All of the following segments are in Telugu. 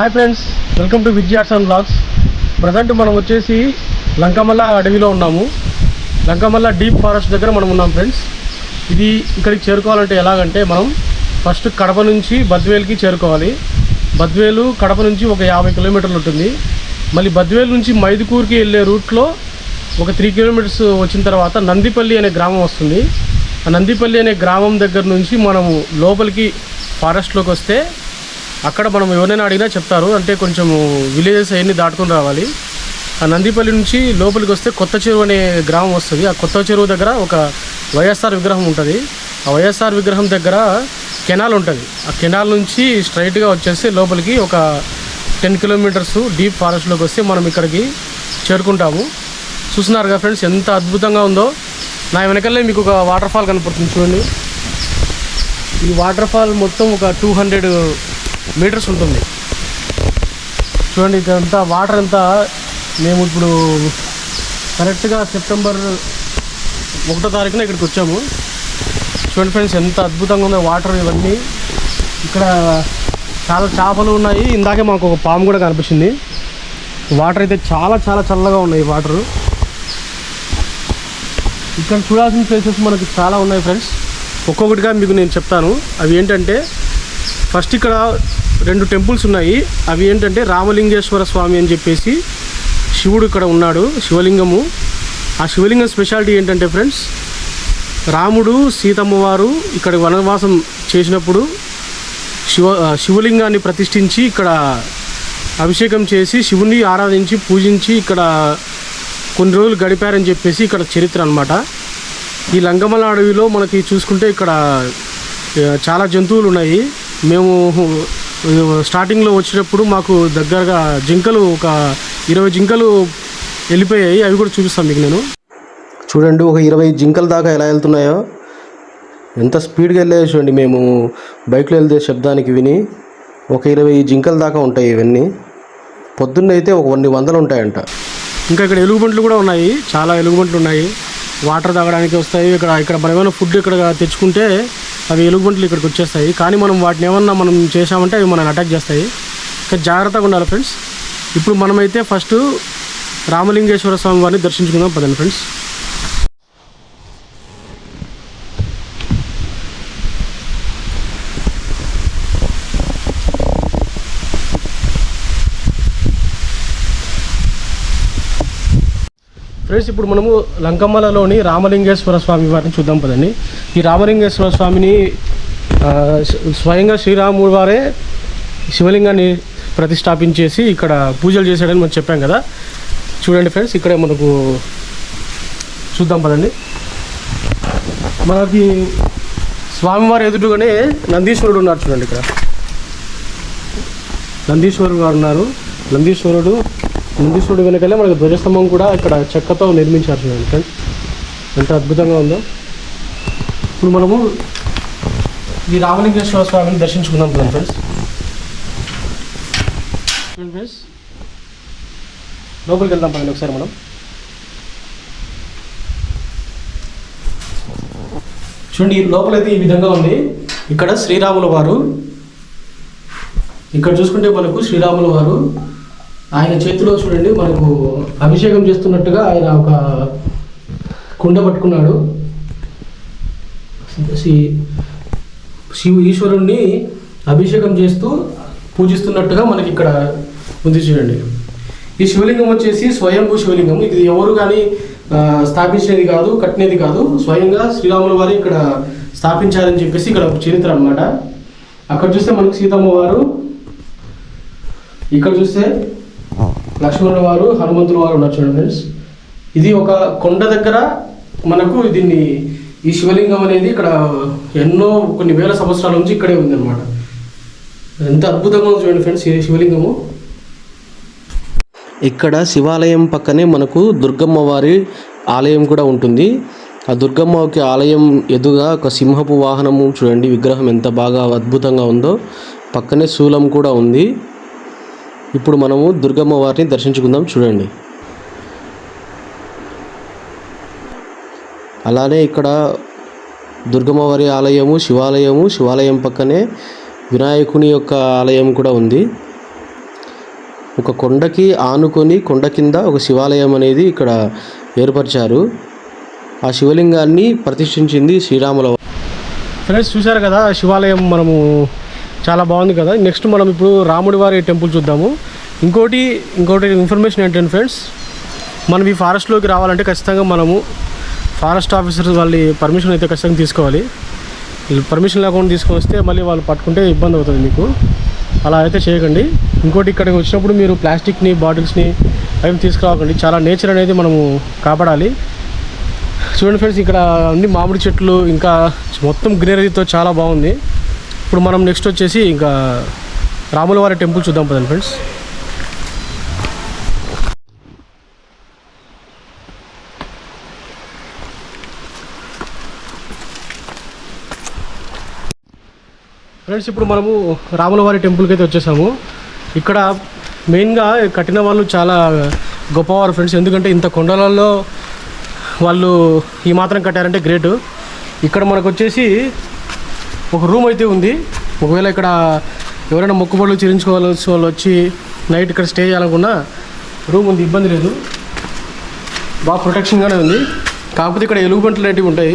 Hi friends welcome to Vijay arts and blogs present మనం వచ్చేసి లంకమల్ల అడవిలో ఉన్నాము. లంకమల్ల డీప్ ఫారెస్ట్ దగ్గర మనం ఉన్నాం ఫ్రెండ్స్ ఇది ఇక్కడికి చేరుకోవాలంటే ఎలాగంటే మనం ఫస్ట్ కడప నుంచి బద్వేలుకి చేరుకోవాలి. బద్వేలు కడప నుంచి ఒక యాభై కిలోమీటర్లు ఉంటుంది. మళ్ళీ బద్వేలు నుంచి మైదుకూరుకి వెళ్ళే రూట్లో ఒక త్రీ కిలోమీటర్స్ వచ్చిన తర్వాత నందిపల్లి అనే గ్రామం వస్తుంది. ఆ నందిపల్లి అనే గ్రామం దగ్గర నుంచి మనము లోపలికి ఫారెస్ట్లోకి వస్తే అక్కడ మనం ఎవరైనా అడిగినా చెప్తారు. అంటే కొంచెం విలేజెస్ అవన్నీ దాటుకొని రావాలి. ఆ నందిపల్లి నుంచి లోపలికి వస్తే కొత్త చెరువు అనే గ్రామం వస్తుంది. ఆ కొత్త చెరువు దగ్గర ఒక వైఎస్ఆర్ విగ్రహం ఉంటుంది. ఆ వైఎస్ఆర్ విగ్రహం దగ్గర కెనాల్ ఉంటుంది. ఆ కెనాల్ నుంచి స్ట్రైట్గా వచ్చేస్తే లోపలికి ఒక టెన్ కిలోమీటర్స్ డీప్ ఫారెస్ట్లోకి వస్తే మనం ఇక్కడికి చేరుకుంటాము. చూస్తున్నారుగా ఫ్రెండ్స్ ఎంత అద్భుతంగా ఉందో. నా వెనకల్లే మీకు ఒక వాటర్ ఫాల్ కనపడుతుంది చూడండి. ఈ వాటర్ ఫాల్ మొత్తం ఒక టూ హండ్రెడ్ మీటర్స్ ఉంటుంది. చూడండి ఇదంతా వాటర్ అంతా మేము ఇప్పుడు కరెక్ట్గా సెప్టెంబర్ ఒకటో తారీఖున ఇక్కడికి వచ్చాము. చూడండి ఫ్రెండ్స్ ఎంత అద్భుతంగా ఉందో వాటర్ ఇవన్నీ. ఇక్కడ చాలా చేపలు ఉన్నాయి. ఇందాకే మాకు ఒక పాము కూడా కనిపించింది. వాటర్ అయితే చాలా చాలా చల్లగా ఉన్నాయి వాటర్. ఇక్కడ చూడాల్సిన ప్లేసెస్ మనకి చాలా ఉన్నాయి ఫ్రెండ్స్ ఒక్కొక్కటిగా మీకు నేను చెప్తాను. అవి ఏంటంటే ఫస్ట్ ఇక్కడ రెండు టెంపుల్స్ ఉన్నాయి. అవి ఏంటంటే రామలింగేశ్వర స్వామి అని చెప్పేసి శివుడు ఇక్కడ ఉన్నాడు శివలింగము. ఆ శివలింగం స్పెషాలిటీ ఏంటంటే ఫ్రెండ్స్ రాముడు సీతమ్మవారు ఇక్కడ వనవాసం చేసినప్పుడు శివ శివలింగాన్ని ప్రతిష్ఠించి ఇక్కడ అభిషేకం చేసి శివుని ఆరాధించి పూజించి ఇక్కడ కొన్ని రోజులు గడిపారని చెప్పేసి ఇక్కడ చరిత్ర అనమాట ఈ లంగమల అడవిలో మనకి చూసుకుంటే ఇక్కడ చాలా జంతువులు ఉన్నాయి. మేము స్టార్టింగ్లో వచ్చినప్పుడు మాకు దగ్గరగా జింకలు ఒక ఇరవై జింకలు వెళ్ళిపోయాయి. అవి కూడా చూపిస్తాను మీకు నేను. చూడండి ఒక ఇరవై జింకల దాకా ఎలా వెళ్తున్నాయో. ఎంత స్పీడ్గా వెళ్ళేది చూడండి మేము. బైక్లో వెళ్తే శబ్దానికి విని ఒక ఇరవై జింకల దాకా ఉంటాయి ఇవన్నీ. పొద్దున్న అయితే ఒక కొన్ని వందలు ఉంటాయంట. ఇంకా ఇక్కడ ఎలుగుబంట్లు కూడా ఉన్నాయి. చాలా ఎలుగుబంట్లు ఉన్నాయి. వాటర్ తాగడానికి వస్తాయి. ఇక్కడ ఇక్కడ మనం ఏమైనా ఫుడ్ ఇక్కడ తెచ్చుకుంటే అవి ఎలుగుబంట్లు ఇక్కడికి వచ్చేస్తాయి. కానీ మనం వాటిని ఏమన్నా మనం చేసామంటే అవి మనల్ని అటాక్ చేస్తాయి. ఇంకా జాగ్రత్తగా ఉండాలి ఫ్రెండ్స్ ఇప్పుడు మనమైతే ఫస్ట్ రామలింగేశ్వర స్వామి వారిని దర్శించుకుందాం పదండి ఫ్రెండ్స్ ఫ్రెండ్స్ ఇప్పుడు మనము లంకమ్మలలోని రామలింగేశ్వర స్వామి వారిని చూద్దాం పదండి. ఈ రామలింగేశ్వర స్వామిని స్వయంగా శ్రీరాముడు వారే శివలింగాన్ని ప్రతిష్టాపించేసి ఇక్కడ పూజలు చేశాడని మనం చెప్పాం కదా. చూడండి ఫ్రెండ్స్ ఇక్కడ మనకు చూద్దాం పదండి. మనకి స్వామివారి ఎదురుగానే నందీశ్వరుడు ఉన్నారు చూడండి ఇక్కడ. నందీశ్వరుడు గారు ఉన్నారు. నందీశ్వరుడు నందీశ్వరుడు వెనకాలే మనకి ధ్వజస్తంభం కూడా ఇక్కడ చెక్కతో నిర్మించారు చూడండి ఫ్రెండ్స్. ఎంత అద్భుతంగా ఉందో. ఇప్పుడు మనము ఈ రామలింగేశ్వర స్వామిని దర్శించుకుందాం కదా ఫ్రెండ్స్. ఫ్రెండ్స్. లోపలికి వెళ్దాం పదండి ఒకసారి మనం. చూడండి ఈ లోపలైతే ఈ విధంగా ఉంది. ఇక్కడ శ్రీరాముల వారు. ఇక్కడ చూసుకుంటే మనకు శ్రీరాముల వారు ఆయన చేతిలో చూడండి మనకు అభిషేకం చేస్తున్నట్టుగా ఆయన ఒక కుండ పట్టుకున్నాడు. శ్రీ- శివ ఈశ్వరుణ్ణి అభిషేకం చేస్తూ పూజిస్తున్నట్టుగా మనకి ఇక్కడ ఉంది చూడండి. ఈ శివలింగం వచ్చేసి స్వయంభూ శివలింగం. ఇది ఎవరు కానీ స్థాపించేది స్థాపించినది కాదు కట్టినది కాదు. స్వయంగా శ్రీరాముల వారు ఇక్కడ స్థాపించారని చెప్పేసి ఇక్కడ ఒక చరిత్ర అన్నమాట. అక్కడ చూస్తే మనకు సీతమ్మ వారు ఇక్కడ చూస్తే లక్ష్మణుల వారు హనుమంతుల వారు ఉన్నారు చూడండి ఫ్రెండ్స్ ఇది ఒక కొండ దగ్గర మనకు దీన్ని ఈ శివలింగం అనేది ఇక్కడ ఎన్నో కొన్ని వేల సంవత్సరాల నుంచి ఇక్కడే ఉంది ఎంత అద్భుతంగా ఉంది చూడండి ఫ్రెండ్స్ ఈ శివలింగము. ఇక్కడ శివాలయం పక్కనే మనకు దుర్గమ్మ వారి ఆలయం కూడా ఉంటుంది. ఆ దుర్గమ్మకి ఆలయం ఎదుగా ఒక సింహపు వాహనము చూడండి విగ్రహం ఎంత బాగా అద్భుతంగా ఉందో. పక్కనే శూలం కూడా ఉంది. ఇప్పుడు మనము దుర్గమ్మ వారిని దర్శించుకుందాం చూడండి. అలానే ఇక్కడ దుర్గమ్మవారి ఆలయము శివాలయము శివాలయం పక్కనే వినాయకుని యొక్క ఆలయం కూడా ఉంది. ఒక కొండకి ఆనుకొని కొండ కింద ఒక శివాలయం అనేది ఇక్కడ ఏర్పరిచారు. ఆ శివలింగాన్ని ప్రతిష్ఠించింది శ్రీరాముల ఫ్రెండ్స్ చూశారు కదా శివాలయం మనము చాలా బాగుంది కదా. నెక్స్ట్ మనం ఇప్పుడు రాముడి వారి టెంపుల్ చూద్దాము. ఇంకోటి ఇంకోటి ఇన్ఫర్మేషన్ ఏంటంటే ఫ్రెండ్స్ మనం ఈ ఫారెస్ట్లోకి రావాలంటే ఖచ్చితంగా మనము ఫారెస్ట్ ఆఫీసర్ వాళ్ళ పర్మిషన్ అయితే ఖచ్చితంగా తీసుకోవాలి. పర్మిషన్ లేకుండా తీసుకొని వస్తే మళ్ళీ వాళ్ళు పట్టుకుంటే ఇబ్బంది అవుతుంది మీకు. అలా అయితే చేయకండి. ఇంకోటి ఇక్కడికి వచ్చినప్పుడు మీరు ప్లాస్టిక్ని బాటిల్స్ని అవి తీసుకురాకండి. చాలా నేచర్ అనేది మనము కాపాడాలి. చూడండి ఫ్రెండ్స్ ఇక్కడ అన్ని మామిడి చెట్లు ఇంకా మొత్తం గ్రీనరీతో చాలా బాగుంది. ఇప్పుడు మనం నెక్స్ట్ వచ్చేసి ఇంకా రాములవారి టెంపుల్ చూద్దాం పదండి ఫ్రెండ్స్ ఫ్రెండ్స్ ఇప్పుడు మనము రాములవారి టెంపుల్కి అయితే వచ్చేసాము. ఇక్కడ మెయిన్గా కట్టిన వాళ్ళు చాలా గొప్పవారు ఫ్రెండ్స్ ఎందుకంటే ఇంత కొండలలో వాళ్ళు ఈ మాత్రం కట్టారంటే గ్రేట్ ఇక్కడ మనకు వచ్చేసి ఒక రూమ్ అయితే ఉంది. ఒకవేళ ఇక్కడ ఎవరైనా మొక్కుబడులు చెల్లించుకోవాల్సిన వాళ్ళు వచ్చి నైట్ ఇక్కడ స్టే చేయాలనుకున్నా రూమ్ ఉంది ఇబ్బంది లేదు. బాగా ప్రొటెక్షన్గానే ఉంది. కాకపోతే ఇక్కడ ఎలుగుబంటలు అనేటివి ఉంటాయి.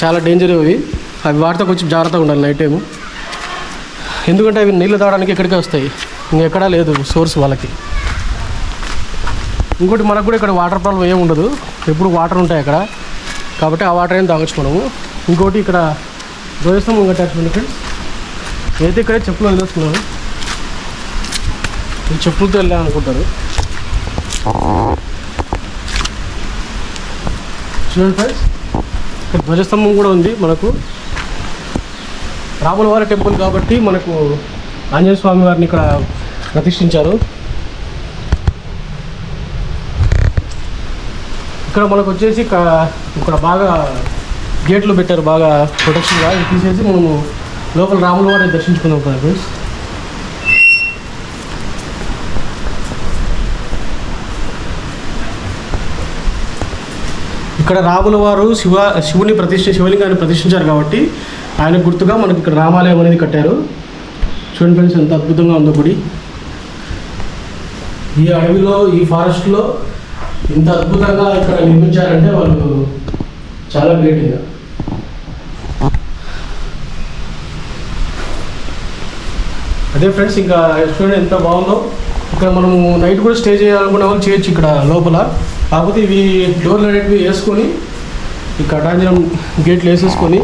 చాలా డేంజర్ అవి. అవి వాటితో కొంచెం జాగ్రత్తగా ఉండాలి నైట్ టైము. ఎందుకంటే అవి నీళ్ళు తాగడానికి ఇక్కడికే వస్తాయి. ఇంకెక్కడా లేదు సోర్స్ వాళ్ళకి. ఇంకోటి మనకు కూడా ఇక్కడ వాటర్ ప్రాబ్లం ఏమి ఉండదు. ఎప్పుడు వాటర్ ఉంటాయి అక్కడ. కాబట్టి ఆ వాటర్ ఏం తాగొచ్చు మనము. ఇంకోటి ఇక్కడ ధ్వజస్తంభం కట్టాల్సింది ఫ్రెండ్స్ అయితే ఇక్కడే చెప్పులు వదిలేస్తున్నాను ఈ చెప్పులతో వెళ్ళాలనుకుంటారు చూడండి ఫ్రెండ్స్ ఇక్కడ ధ్వజస్తంభం కూడా ఉంది మనకు. రాములవారి టెంపుల్ కాబట్టి మనకు ఆంజనేయ స్వామి వారిని ఇక్కడ ప్రతిష్ఠించారు. ఇక్కడ మనకు వచ్చేసి ఇక్కడ బాగా గేట్లు పెట్టారు బాగా ప్రొటెక్షన్గా ఇది తీసేసి మనము లోపల రాముల వారిని దర్శించుకుందాం కదా ఫ్రెండ్స్. ఇక్కడ రాముల వారు శివ శివుని ప్రతిష్ఠ శివలింగాన్ని ప్రతిష్ఠించారు కాబట్టి ఆయన గుర్తుగా మనకి ఇక్కడ రామాలయం అనేది కట్టారు. చూడండి ఫ్రెండ్స్ ఎంత అద్భుతంగా ఉందో గుడి. ఈ అడవిలో ఈ ఫారెస్ట్లో ఇంత అద్భుతంగా ఇక్కడ నిర్మించారంటే వాళ్ళు చాలా గ్రేట్ ఇంకా. అదే ఫ్రెండ్స్ ఇంకా రెస్టారెంట్ ఎంత బాగుందో. ఇక్కడ మనము నైట్ కూడా స్టే చేయాలనుకున్న వాళ్ళు చేయొచ్చు ఇక్కడ లోపల. కాకపోతే ఇవి డోర్లు అనేటివి వేసుకొని ఈ కటాంజనం గేట్లు వేసేసుకొని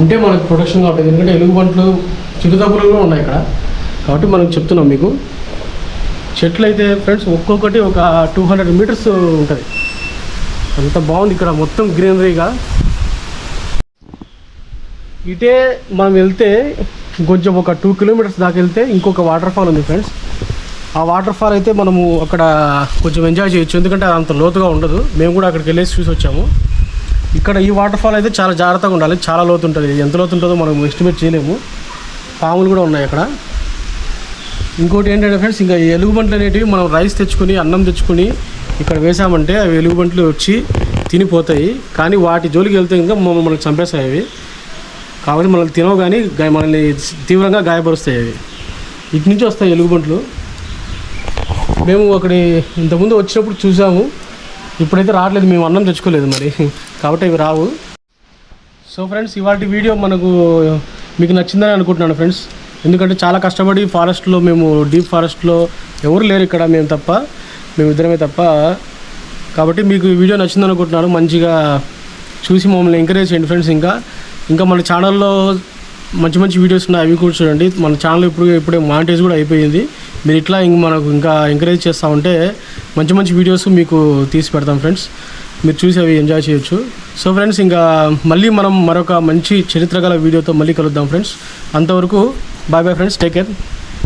ఉంటే మనకు ప్రొటెక్షన్గా ఉంటుంది ఎందుకంటే ఎలుగుబంట్లు చిరుతపులు కూడా ఉన్నాయి ఇక్కడ. కాబట్టి మనం చెప్తున్నాం మీకు. చెట్లు అయితే ఫ్రెండ్స్ ఒక్కొక్కటి ఒక టూ హండ్రెడ్ మీటర్స్ ఉంటుంది. అంత బాగుంది ఇక్కడ మొత్తం గ్రీనరీగా ఇటే మనం వెళ్తే ఇంకొంచెం ఒక టూ కిలోమీటర్స్ దాకా వెళ్తే ఇంకొక వాటర్ ఫాల్ ఉంది ఫ్రెండ్స్ ఆ వాటర్ ఫాల్ అయితే మనము అక్కడ కొంచెం ఎంజాయ్ చేయొచ్చు. ఎందుకంటే అది అంత లోతుగా ఉండదు. మేము కూడా అక్కడికి వెళ్ళేసి చూసి వచ్చాము. ఇక్కడ ఈ వాటర్ ఫాల్ అయితే చాలా జాగ్రత్తగా ఉండాలి. చాలా లోతు ఉంటుంది. ఎంత లోతు ఉంటుందో మనం ఎస్టిమేట్ చేయలేము. పాములు కూడా ఉన్నాయి అక్కడ. ఇంకోటి ఏంటంటే ఫ్రెండ్స్ ఇంకా ఎలుగుబంట్లు అనేటివి మనం రైస్ తెచ్చుకొని అన్నం తెచ్చుకొని ఇక్కడ వేసామంటే అవి ఎలుగుబంట్లు వచ్చి తినిపోతాయి. కానీ వాటి జోలికి వెళ్తే ఇంకా మమ్మల్ని చంపేస్తాయి అవి. కాబట్టి మనల్ని తినవు కానీ మనల్ని తీవ్రంగా గాయపరుస్తాయి అవి. ఇటు నుంచి వస్తాయి ఎలుగుబంట్లు. మేము అక్కడి ఇంతకుముందు వచ్చినప్పుడు చూసాము. ఇప్పుడైతే రావట్లేదు మేము అన్నం తెచ్చుకోలేదు మరి. కాబట్టి ఇవి రావు. సో ఫ్రెండ్స్ ఇవాటి వీడియో మనకు మీకు నచ్చిందని అనుకుంటున్నాను ఫ్రెండ్స్. ఎందుకంటే చాలా కష్టపడి ఫారెస్ట్లో మేము డీప్ ఫారెస్ట్లో ఎవరు లేరు ఇక్కడ మేము తప్ప మేము ఇద్దరమే తప్ప. కాబట్టి మీకు ఈ వీడియో నచ్చింది అనుకుంటున్నాను. మంచిగా చూసి మమ్మల్ని ఎంకరేజ్ చేయండి ఫ్రెండ్స్ ఇంకా. ఇంకా మన ఛానల్లో మంచి మంచి వీడియోస్ ఉన్నాయి అవి కూడా చూడండి. మన ఛానల్ ఇప్పుడు ఇప్పుడే మానిటైజ్ కూడా అయిపోయింది. మీరు ఇట్లా ఇంక మనకు ఇంకా ఎంకరేజ్ చేస్తూ ఉంటే మంచి మంచి వీడియోస్ మీకు తీసి పెడతాం ఫ్రెండ్స్ మీరు చూసి అవి ఎంజాయ్ చేయొచ్చు. సో ఫ్రెండ్స్ ఇంకా మళ్ళీ మనం మరొక మంచి చరిత్ర గల వీడియోతో మళ్ళీ కలుద్దాం ఫ్రెండ్స్ అంతవరకు bye bye friends take care